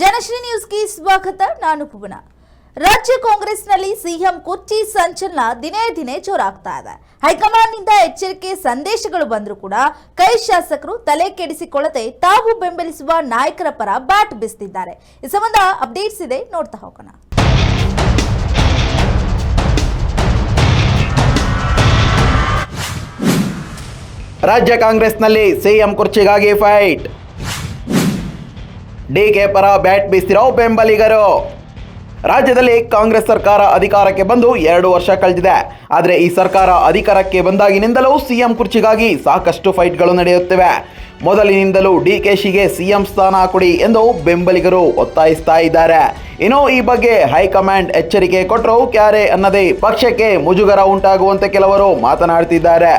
ಜನಶ್ರೀ ನ್ಯೂಸ್ಗೆ ಸ್ವಾಗತ. ನಾನು ಭುವನ ರಾಜ್ಯ ಕಾಂಗ್ರೆಸ್ನಲ್ಲಿ ಸಿಎಂ ಕುರ್ಚಿ ಸಂಚಲನ ದಿನೇ ದಿನೇ ಜೋರಾಗ್ತಾ ಇದೆ. ಹೈಕಮಾಂಡ್ನಿಂದ ಎಚ್ಚರಿಕೆ ಸಂದೇಶಗಳು ಬಂದರೂ ಕೂಡ ಕೈ ಶಾಸಕರು ತಲೆ ಕೆಡಿಸಿಕೊಳ್ಳದೆ ತಾವು ಬೆಂಬಲಿಸುವ ನಾಯಕರ ಪರ ಬ್ಯಾಟ್ ಬಿಸ್ತಿದ್ದಾರೆ. ಈ ಸಂಬಂಧ ಅಪ್ಡೇಟ್ಸ್ ಇದೆ. ನೋಡ್ತಾ ಹೋಗೋಣ. ರಾಜ್ಯ ಕಾಂಗ್ರೆಸ್ನಲ್ಲಿ ಸಿಎಂ ಕುರ್ಚಿಗಾಗಿ ಫೈಟ್. ಡಿಕೆ ಪರ ಬ್ಯಾಟ್ ಬೀಸ್ತಿರೋ ಬೆಂಬಲಿಗರು. ರಾಜ್ಯದಲ್ಲಿ ಕಾಂಗ್ರೆಸ್ ಸರ್ಕಾರ ಅಧಿಕಾರಕ್ಕೆ ಬಂದು ಎರಡು ವರ್ಷ ಕಳೆದಿದೆ. ಆದರೆ ಈ ಸರ್ಕಾರ ಅಧಿಕಾರಕ್ಕೆ ಬಂದಾಗಿನಿಂದಲೂ ಸಿಎಂ ಕುರ್ಚಿಗಾಗಿ ಸಾಕಷ್ಟು ಫೈಟ್ಗಳು ನಡೆಯುತ್ತಿವೆ. ಮೊದಲಿನಿಂದಲೂ ಡಿ ಕೆ ಶಿಗೆ ಸಿಎಂ ಸ್ಥಾನ ಕೊಡಿ ಎಂದು ಬೆಂಬಲಿಗರು ಒತ್ತಾಯಿಸ್ತಾ ಇದ್ದಾರೆ. ಇನ್ನು ಈ ಬಗ್ಗೆ ಹೈಕಮಾಂಡ್ ಎಚ್ಚರಿಕೆ ಕೊಟ್ಟರು ಕ್ಯಾರೆ ಅನ್ನದೇ ಪಕ್ಷಕ್ಕೆ ಮುಜುಗರ ಉಂಟಾಗುವಂತೆ ಕೆಲವರು ಮಾತನಾಡ್ತಿದ್ದಾರೆ.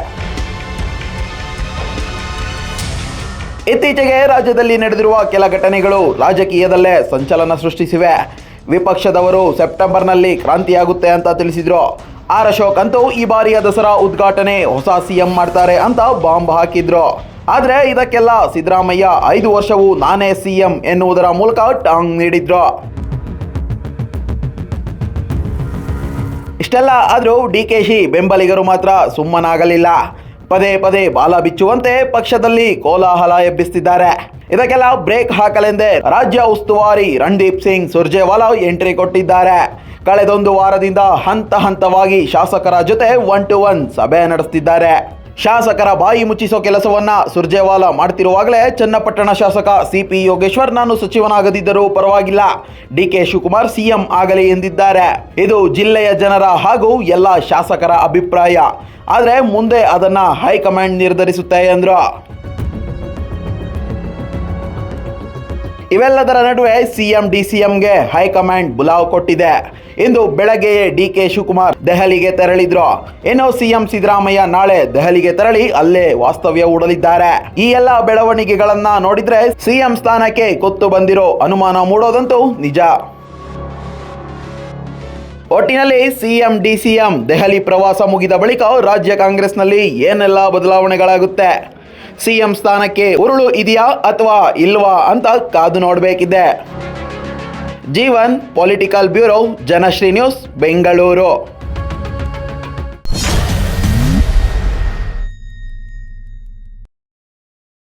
ಇತ್ತೀಚೆಗೆ ರಾಜ್ಯದಲ್ಲಿ ನಡೆದಿರುವ ಕೆಲ ಘಟನೆಗಳು ರಾಜಕೀಯದಲ್ಲೇ ಸಂಚಲನ ಸೃಷ್ಟಿಸಿವೆ. ವಿಪಕ್ಷದವರು ಸೆಪ್ಟೆಂಬರ್ನಲ್ಲಿ ಕ್ರಾಂತಿಯಾಗುತ್ತೆ ಅಂತ ತಿಳಿಸಿದ್ರು. ಆರ್ ಅಶೋಕ್ ಅಂತೂ ಈ ಬಾರಿಯ ದಸರಾ ಉದ್ಘಾಟನೆ ಹೊಸ ಸಿಎಂ ಮಾಡ್ತಾರೆ ಅಂತ ಬಾಂಬ್ ಹಾಕಿದ್ರು. ಆದ್ರೆ ಇದಕ್ಕೆಲ್ಲ ಸಿದ್ದರಾಮಯ್ಯ ಐದು ವರ್ಷವೂ ನಾನೇ ಸಿಎಂ ಎನ್ನುವುದರ ಮೂಲಕ ಟಾಂಗ್ ನೀಡಿದ್ರು. ಇಷ್ಟೆಲ್ಲ ಆದರೂ ಡಿ ಕೆ ಬೆಂಬಲಿಗರು ಮಾತ್ರ ಸುಮ್ಮನಾಗಲಿಲ್ಲ. ಪದೇ ಪದೇ ಬಾಲ ಬಿಚ್ಚುವಂತೆ ಪಕ್ಷದಲ್ಲಿ ಕೋಲಾಹಲ ಎಬ್ಬಿಸುತ್ತಿದ್ದಾರೆ ಇದಕ್ಕೆಲ್ಲ ಬ್ರೇಕ್ ಹಾಕಲೆಂದೇ ರಾಜ್ಯ ಉಸ್ತುವಾರಿ ರಣದೀಪ್ ಸಿಂಗ್ ಸುರ್ಜೇವಾಲಾ ಎಂಟ್ರಿ ಕೊಟ್ಟಿದ್ದಾರೆ. ಕಳೆದೊಂದು ವಾರದಿಂದ ಹಂತ ಹಂತವಾಗಿ ಶಾಸಕರ ಜೊತೆ ಒನ್ ಟು ಒನ್ ಸಭೆ ನಡೆಸ್ತಿದ್ದಾರೆ. ಶಾಸಕರ ಬಾಯಿ ಮುಚ್ಚಿಸೋ ಕೆಲಸವನ್ನ ಸುರ್ಜೇವಾಲಾ ಮಾಡ್ತಿರುವಾಗಲೇ ಚನ್ನಪಟ್ಟಣ ಶಾಸಕ ಸಿಪಿ ಯೋಗೇಶ್ವರ್ ನಾನು ಸಚಿವನಾಗದಿದ್ದರೂ ಪರವಾಗಿಲ್ಲ. ಡಿ ಕೆ ಶಿವಕುಮಾರ್ ಸಿಎಂ ಆಗಲಿ ಎಂದಿದ್ದಾರೆ. ಇದು ಜಿಲ್ಲೆಯ ಜನರ ಹಾಗೂ ಎಲ್ಲ ಶಾಸಕರ ಅಭಿಪ್ರಾಯ. ಆದರೆ ಮುಂದೆ ಅದನ್ನ ಹೈಕಮಾಂಡ್ ನಿರ್ಧರಿಸುತ್ತೆ ಎಂದ್ರು ಇವೆಲ್ಲದರ ನಡುವೆ ಸಿಎಂ, ಡಿಸಿಎಂಗೆ ಹೈಕಮಾಂಡ್ ಬುಲಾವ್ ಕೊಟ್ಟಿದೆ. ಇಂದು ಬೆಳಗ್ಗೆಯೇ ಡಿ ಕೆ ಶಿವಕುಮಾರ್ ದೆಹಲಿಗೆ ತೆರಳಿದ್ರು. ಇನ್ನು ಸಿಎಂ ಸಿದ್ದರಾಮಯ್ಯ ನಾಳೆ ದೆಹಲಿಗೆ ತೆರಳಿ ಅಲ್ಲೇ ವಾಸ್ತವ್ಯ ಹೂಡಲಿದ್ದಾರೆ. ಈ ಎಲ್ಲ ಬೆಳವಣಿಗೆಗಳನ್ನ ನೋಡಿದ್ರೆ ಸಿಎಂ ಸ್ಥಾನಕ್ಕೆ ಕೊತ್ತು ಬಂದಿರೋ ಅನುಮಾನ ಮೂಡೋದಂತೂ ನಿಜ. ಒಟ್ಟಿನಲ್ಲಿ ಸಿಎಂ, ಡಿಸಿಎಂ ದೆಹಲಿ ಪ್ರವಾಸ ಮುಗಿದ ಬಳಿಕ ರಾಜ್ಯ ಕಾಂಗ್ರೆಸ್ನಲ್ಲಿ ಏನೆಲ್ಲ ಬದಲಾವಣೆಗಳಾಗುತ್ತೆ? ಸಿಎಂ ಸ್ಥಾನಕ್ಕೆ ಉರುಳು ಇದೆಯಾ ಅಥವಾ ಇಲ್ವಾ ಅಂತ ಕಾದು ನೋಡಬೇಕಿದೆ. Jeevan political bureau Janashri news Bengaluru